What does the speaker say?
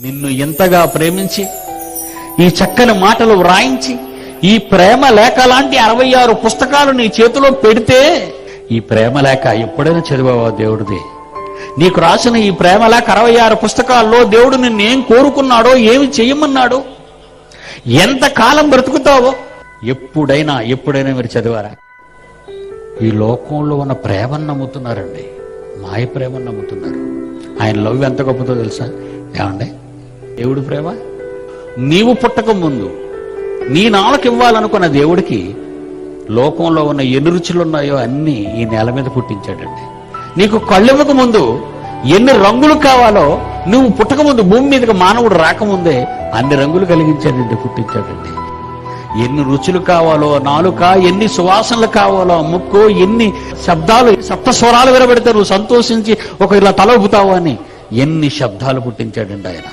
నిన్ను ఎంతగా ప్రేమించి ఈ చక్కని మాటలు వ్రాయించి ఈ ప్రేమ లేఖ లాంటి అరవై ఆరు పుస్తకాలు నీ చేతిలో పెడితే ఈ ప్రేమ లేఖ ఎప్పుడైనా చదివావా దేవుడిది? నీకు రాసిన ఈ ప్రేమ లేఖ అరవై ఆరు పుస్తకాల్లో దేవుడు నిన్నేం కోరుకున్నాడో ఏమి చేయమన్నాడో? ఎంత కాలం బ్రతుకుతావో ఎప్పుడైనా ఎప్పుడైనా మీరు చదివారా? ఈ లోకంలో ఉన్న ప్రేమను నమ్ముతున్నారండి. మాయ ప్రేమను నమ్ముతున్నారు. ఆయన లవ్ ఎంత గొప్పదో తెలుసా? ఏమండి? దేవుడు ప్రేమ? నీవు పుట్టక ముందు నీ నాన్నకి ఇవ్వాలనుకున్న దేవుడికి లోకంలో ఉన్న ఎన్ని రుచులు ఉన్నాయో అన్ని ఈ నేల మీద పుట్టించాడండి. నీకు కళ్ళివ్వక ముందు ఎన్ని రంగులు కావాలో నువ్వు పుట్టక ముందు భూమి మీదకి మానవుడు రాకముందే అన్ని రంగులు కలిగించాడండి పుట్టించాడండి. ఎన్ని రుచులు కావాలో నాలుక ఎన్ని సువాసనలు కావాలో ముక్కు ఎన్ని శబ్దాలు సప్త స్వరాలు వినబెడితే నువ్వు సంతోషించి ఒక ఇలా తల ఊపుతావు అని ఎన్ని శబ్దాలు పుట్టించాడండి ఆయన.